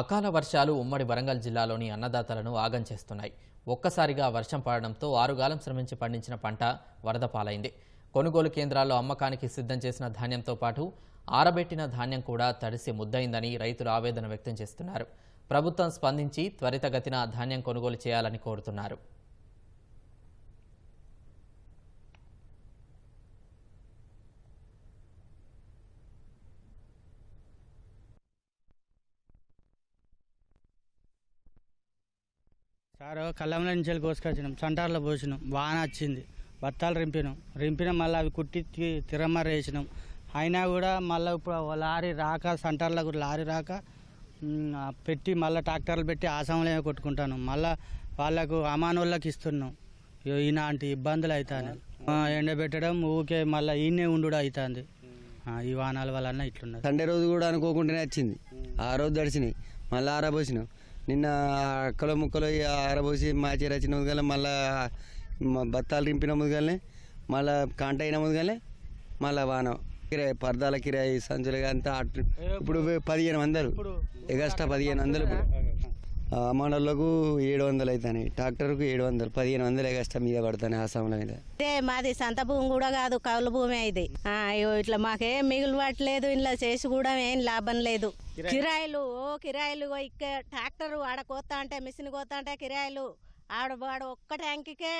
అకాల వర్షాలు ఉమ్మడి వరంగల్ జిల్లాలోని అన్నదాతలను ఆగం చేస్తున్నాయి. ఒక్కసారిగా వర్షం పడడంతో ఆరుగాలం శ్రమించి పండించిన పంట వరద పాలైంది. కొనుగోలు కేంద్రాల్లో అమ్మకానికి సిద్ధం చేసిన ధాన్యంతో పాటు ఆరబెట్టిన ధాన్యం కూడా తడిసి ముద్దయిందని రైతులు ఆవేదన వ్యక్తం చేస్తున్నారు. ప్రభుత్వం స్పందించి త్వరితగతిన ధాన్యం కొనుగోలు చేయాలని కోరుతున్నారు. సారు కళ్ళంలో నుంచి వెళ్ళి కోసుకొచ్చినాం. సంటార్లో పోసినాం. వాన వచ్చింది. బత్తాలు రింపినాం. రింపినాం మళ్ళీ అవి కుట్టి తి- తిరమర వేసినాం అయినా కూడా మళ్ళీ ఇప్పుడు లారీ రాక సంటార్లో కూడా లారీ రాక పెట్టి మళ్ళీ ట్రాక్టర్లు పెట్టి ఆసాంలో కొట్టుకుంటాను. మళ్ళీ వాళ్ళకు అమానోళ్ళకి ఇస్తున్నాం. ఇలాంటి ఇబ్బందులు అవుతాను ఎండబెట్టడం ఊకే మళ్ళీ ఈయనే ఉండు అవుతుంది ఈ వాహనాల వలన ఇట్లున్నది. సండే రోజు కూడా అనుకోకుండానే వచ్చింది. ఆ రోజు దడిచినాయి మళ్ళీ ఆరబోసినాం నిన్న అక్కలో ముక్కలో ఆరబోసి మాచి రచిన ముదగలే మళ్ళా బత్తాలు రింపిన ముదగలనే మళ్ళా కాంట అయిన ముదగలనే మళ్ళా వాన. కిరాయి పర్దాల కిరాయి సంచులు అంతా ఇప్పుడు పదిహేను వందలు. ఎగస్ట్రా పదిహేను వందలు ఇప్పుడు. ఆ మండలకు ఏడు వందలు అవుతాయి ట్రాక్టర్కు ఏడు వందలు పదిహేను వందలు ఎగస్ట్రా మీద పడతాయి ఆసాముల మీద అంటే మాది సంత భూమి కూడా కాదు కౌలు భూమి ఇది. ఇట్లా మాకేం మిగులుబట్టలేదు ఇంట్లో చేసి కూడా ఏం లాభం లేదు. కిరాయిలు ఓ కిరాయిలు ఇక్కడ ట్రాక్టర్ ఆడ కోతా అంటే మిషన్ కోతా అంటే కిరాయిలు. ఆడ వాడు ఒక్క ట్యాంకుకే